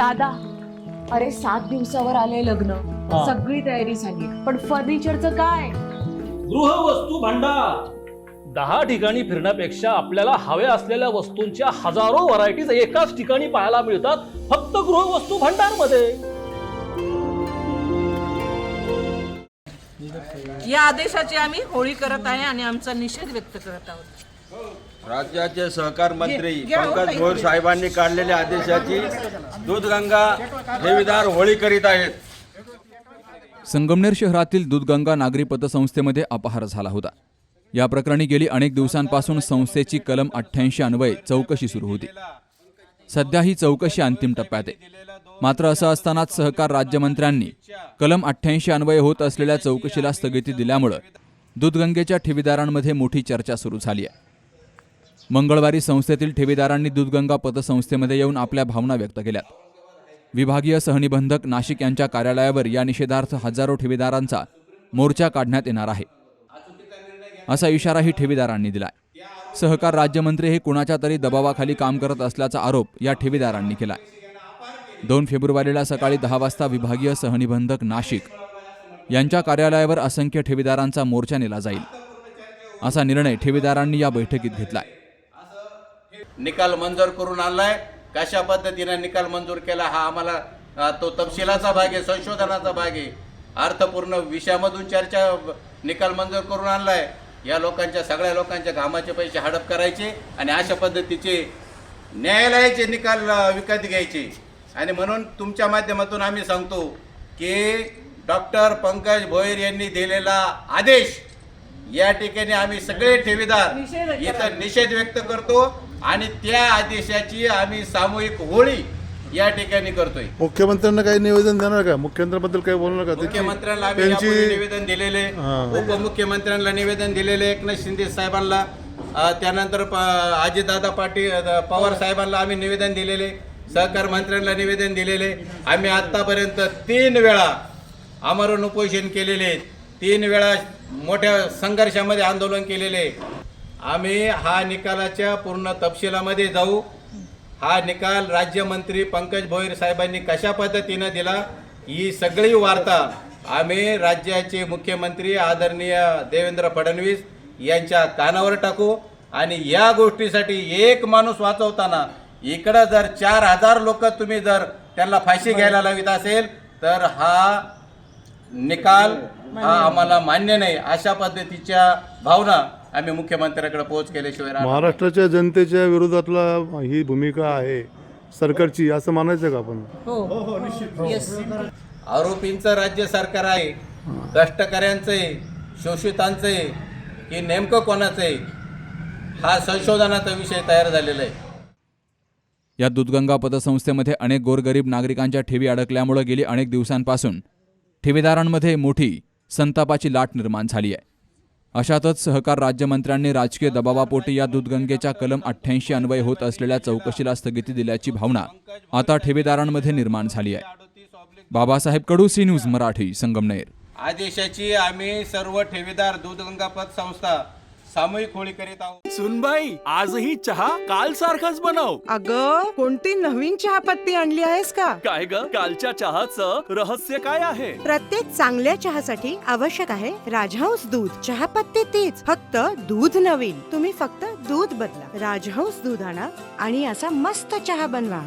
दादा अरे सात दिवसावर आले लग्न. हा. सगळी तयारी झाली पण फर्निचरचं काय? गृहवस्तू भांडार. दहा ठिकाणी फिरण्यापेक्षा आपल्याला हव्या असलेल्या वस्तूंच्या हजारो व्हरायटीज एकाच ठिकाणी पाहायला मिळतात फक्त गृहवस्तू भांडारमध्ये या आदेशाची आम्ही होळी करत आहे आणि आमचा निषेध व्यक्त करत आहोत. राज्याचे सहकार मंत्री हो पंकज. भोर साहेबांनी काढलेल्या आदेशाची दूधगंगा ठेवीदार होळी करीत आहेत. संगमनेर शहरातील दूधगंगा नागरी पतसंस्थेमध्ये अपहार झाला होता. या प्रकरणी गेली अनेक दिवसांपासून संस्थेची कलम अठ्ठ्याऐंशी अन्वये चौकशी सुरू होती. सध्या ही चौकशी अंतिम टप्प्यात आहे. मात्र असं असतानाच सहकार राज्यमंत्र्यांनी कलम अठ्ठ्याऐंशी अन्वये होत असलेल्या चौकशीला स्थगिती दिल्यामुळं दूधगंगेच्या ठेवीदारांमध्ये मोठी चर्चा सुरू झाली आहे. मंगळवारी संस्थेतील ठेवीदारांनी दूधगंगा पतसंस्थेमध्ये येऊन आपल्या भावना व्यक्त केल्या विभागीय सहनिबंधक नाशिक यांच्या कार्यालयावर या निषेधार्थ हजारो ठेवीदारांचा मोर्चा काढण्यात येणार आहे. असा इशाराही ठेवीदारांनी दिलाय. सहकार राज्यमंत्री हे कुणाच्या तरी दबावाखाली काम करत असल्याचा आरोप या ठेवीदारांनी केलाय. दोन फेब्रुवारीला सकाळी दहा वाजता विभागीय सहनिबंधक नाशिक यांच्या कार्यालयावर असंख्य ठेवीदारांचा मोर्चा नेला जाईल. असा निर्णय ठेवीदारांनी या बैठकीत घेतलाय. निकाल मंजूर करून आणलाय. कशा पद्धतीने निकाल मंजूर केला हा आम्हाला तो तपशिलाचा भाग आहे संशोधनाचा भाग आहे. अर्थपूर्ण विषयामधून चर्चा निकाल मंजूर करून आणलाय. या लोकांच्या सगळ्या लोकांच्या घामाचे पैसे हडप करायचे आणि अशा पद्धतीचे न्यायालयाचे निकाल विकत घ्यायचे. आणि म्हणून तुमच्या माध्यमातून आम्ही सांगतो की डॉक्टर पंकज भोईर यांनी दिलेला आदेश या ठिकाणी आम्ही सगळे ठेवीदार इथं निषेध व्यक्त करतो. आणि त्या आदेशाची आम्ही सामूहिक होळी या ठिकाणी करतोय. मुख्यमंत्र्यांना काही निवेदन देणार का? मुख्यमंत्र्यांबद्दल काही बोलणार का? मुख्यमंत्र्यांना आम्ही यापूर्वी निवेदन दिलेले. उपमुख्यमंत्र्यांना निवेदन दिलेले एकनाथ शिंदे साहेबांना त्यानंतर अजितदादा पाटील पवार साहेबांना आम्ही निवेदन दिलेले सहकार मंत्र्यांना निवेदन दिलेले. आम्ही आतापर्यंत तीन वेळा आमरण उपोषण केलेले तीन वेळा मोठ्या संघर्षामध्ये आंदोलन केलेले आम्ही हा निकालाच्या पूर्ण तपशिलामध्ये जाऊ. हा निकाल राज्यमंत्री पंकज भोईर साहेबांनी कशा पद्धतीनं दिला ही सगळी वार्ता आम्ही राज्याचे मुख्यमंत्री आदरणीय देवेंद्र फडणवीस यांच्या कानावर टाकू आणि या गोष्टीसाठी एक माणूस वाचवताना इकडं जर चार हजार लोक तुम्ही जर त्यांना फाशी घ्यायला लावित असेल तर हा निकाल हा आम्हाला मान्य नाही अशा पद्धतीच्या भावना आम्ही मुख्यमंत्र्याकडे पोहोच केल्याशिवाय राहणार नाही. महाराष्ट्राच्या जनतेच्या विरोधातला ही भूमिका आहे सरकारची असं मानायचं का आपण? हो. येस आरोपींचं राज्य सरकार आहे कष्टकऱ्यांचं आहे शोषितांचं आहे की नेमकं कोणाचं आहे हा संशोधनाचा विषय तयार झालेला आहे. या दूधगंगा पतसंस्थेमध्ये अनेक गोरगरीब नागरिकांच्या ठेवी अडकल्यामुळे गेली अनेक दिवसांपासून ठेवीदारांमध्ये मोठी संतापाची लाट निर्माण झाली आहे. अशातच सहकार राज्यमंत्र्यांनी राजकीय दबावापोटी या दूधगंगेच्या कलम अठ्ठ्याऐंशी अन्वय होत असलेल्या चौकशीला स्थगिती दिल्याची भावना आता ठेवीदारांमध्ये निर्माण झाली आहे. Babasaheb Kadu C news Marathi Sangamner. आदेशाची आम्ही सर्व ठेवीदार दूधगंगा पतसंस्था सामूहिक होळी करीत आहोत. सुनबाई आजही चहा काल सारखाच बनव. अग कोणती नवीन चहापत्ती आणली आहेस का? काय ग? कालच्या चहाचं रहस्य काय आहे? प्रत्येक चांगल्या चहासाठी आवश्यक आहे राजहंस दूध. चहापत्ती तीच फक्त दूध नवीन. तुम्ही फक्त दूध बदला. राजहंस दूध आणा आणि असा मस्त चहा बनवा.